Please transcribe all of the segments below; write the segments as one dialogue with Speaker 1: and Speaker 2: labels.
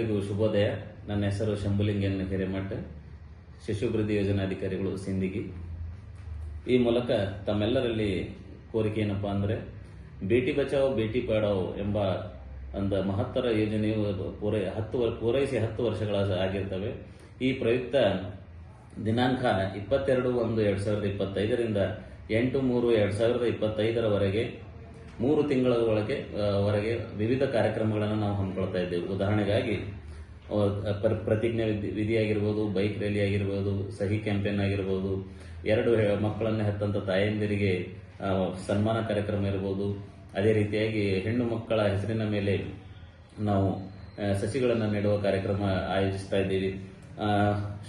Speaker 1: ಎಲ್ಲರಿಗೂ ಶುಭೋದಯ. ನನ್ನ ಹೆಸರು ಶಂಭುಲಿಂಗನ್ ಹಿರೇಮಠ. ಶಿಶುಭಿವೃದ್ಧಿ ಯೋಜನಾಧಿಕಾರಿಗಳು ಸಿಂದಿಗಿ. ಈ ಮೂಲಕ ತಮ್ಮೆಲ್ಲರಲ್ಲಿ ಕೋರಿಕೆ ಏನಪ್ಪಾ ಅಂದ್ರೆ, ಬೇಟಿ ಬಚಾವೋ, ಬೇಟಿ ಪಾಡೋ ಎಂಬ ಒಂದು ಮಹತ್ತರ ಯೋಜನೆಯು ಪೂರೈ, ಹತ್ತು ಪೂರೈಸಿ ಹತ್ತು ವರ್ಷಗಳ ಆಗಿರ್ತವೆ. ಈ ಪ್ರಯುಕ್ತ ದಿನಾಂಕ ಇಪ್ಪತ್ತೆರಡು ಒಂದು ಎರಡು ಸಾವಿರದ ಇಪ್ಪತ್ತೈದರಿಂದ ಎಂಟು ಮೂರು ಎರಡು ಸಾವಿರದ ಇಪ್ಪತ್ತೈದರವರೆಗೆ ಮೂರು ತಿಂಗಳ ಒಳಗೆ ವರೆಗೆ ವಿವಿಧ ಕಾರ್ಯಕ್ರಮಗಳನ್ನು ನಾವು ಹಮ್ಮಿಕೊಳ್ತಾ ಇದ್ದೇವೆ. ಉದಾಹರಣೆಗಾಗಿ ಪ್ರತಿಜ್ಞೆ ವಿಧಿ- ಆಗಿರ್ಬೋದು ಬೈಕ್ ರ್ಯಾಲಿ ಆಗಿರ್ಬೋದು, ಸಹಿ ಕ್ಯಾಂಪೇನ್ ಆಗಿರ್ಬೋದು, ಎರಡು ಮಕ್ಕಳನ್ನು ಹೆತ್ತಂಥ ತಾಯಂದಿರಿಗೆ ಸನ್ಮಾನ ಕಾರ್ಯಕ್ರಮ ಇರ್ಬೋದು. ಅದೇ ರೀತಿಯಾಗಿ ಹೆಣ್ಣು ಮಕ್ಕಳ ಹೆಸರಿನ ಮೇಲೆ ನಾವು ಸಸಿಗಳನ್ನು ನೆಡುವ ಕಾರ್ಯಕ್ರಮ ಆಯೋಜಿಸ್ತಾ ಇದ್ದೀವಿ.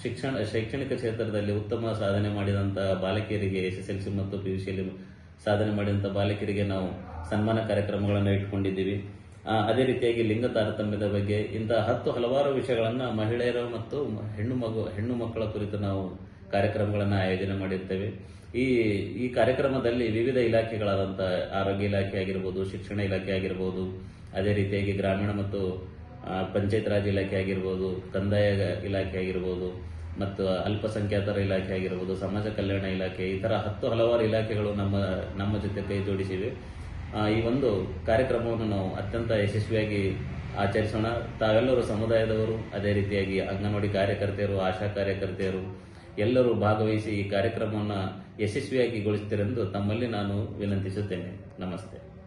Speaker 1: ಶಿಕ್ಷಣ, ಶೈಕ್ಷಣಿಕ ಕ್ಷೇತ್ರದಲ್ಲಿ ಉತ್ತಮ ಸಾಧನೆ ಮಾಡಿದಂತ ಬಾಲಕಿಯರಿಗೆ ಎಸ್ ಎಸ್ ಎಲ್ ಸಿ ಮತ್ತು ಪಿ ಯು ಸಿಯಲ್ಲಿ ಸಾಧನೆ ಮಾಡಿದಂಥ ಬಾಲಕಿಯರಿಗೆ ನಾವು ಸನ್ಮಾನ ಕಾರ್ಯಕ್ರಮಗಳನ್ನು ಇಟ್ಕೊಂಡಿದ್ದೀವಿ. ಅದೇ ರೀತಿಯಾಗಿ ಲಿಂಗ ತಾರತಮ್ಯದ ಬಗ್ಗೆ ಇಂತಹ ಹತ್ತು ಹಲವಾರು ವಿಷಯಗಳನ್ನು ಮಹಿಳೆಯರು ಮತ್ತು ಹೆಣ್ಣು ಮಗು, ಹೆಣ್ಣು ಮಕ್ಕಳ ಕುರಿತು ನಾವು ಕಾರ್ಯಕ್ರಮಗಳನ್ನು ಆಯೋಜನೆ ಮಾಡಿರ್ತೇವೆ. ಈ ಈ ಕಾರ್ಯಕ್ರಮದಲ್ಲಿ ವಿವಿಧ ಇಲಾಖೆಗಳಾದಂಥ ಆರೋಗ್ಯ ಇಲಾಖೆ ಆಗಿರ್ಬೋದು, ಶಿಕ್ಷಣ ಇಲಾಖೆ ಆಗಿರ್ಬೋದು, ಅದೇ ರೀತಿಯಾಗಿ ಗ್ರಾಮೀಣ ಮತ್ತು ಪಂಚಾಯತ್ ರಾಜ್ ಇಲಾಖೆ ಆಗಿರ್ಬೋದು, ಕಂದಾಯ ಇಲಾಖೆ ಆಗಿರ್ಬೋದು ಮತ್ತು ಅಲ್ಪಸಂಖ್ಯಾತರ ಇಲಾಖೆ ಆಗಿರ್ಬೋದು, ಸಮಾಜ ಕಲ್ಯಾಣ ಇಲಾಖೆ, ಈ ಥರ ಹತ್ತು ಹಲವಾರು ಇಲಾಖೆಗಳು ನಮ್ಮ ನಮ್ಮ ಜೊತೆ ಕೈ ಜೋಡಿಸಿವೆ. ಈ ಒಂದು ಕಾರ್ಯಕ್ರಮವನ್ನು ನಾವು ಅತ್ಯಂತ ಯಶಸ್ವಿಯಾಗಿ ಆಚರಿಸೋಣ. ತಾವೆಲ್ಲರೂ ಸಮುದಾಯದವರು, ಅದೇ ರೀತಿಯಾಗಿ ಅಂಗನವಾಡಿ ಕಾರ್ಯಕರ್ತೆಯರು, ಆಶಾ ಕಾರ್ಯಕರ್ತೆಯರು, ಎಲ್ಲರೂ ಭಾಗವಹಿಸಿ ಈ ಕಾರ್ಯಕ್ರಮವನ್ನು ಯಶಸ್ವಿಯಾಗಿ ಗೊಳಿಸ್ತೀರೆಂದು ತಮ್ಮಲ್ಲಿ ನಾನು ವಿನಂತಿಸುತ್ತೇನೆ. ನಮಸ್ತೆ.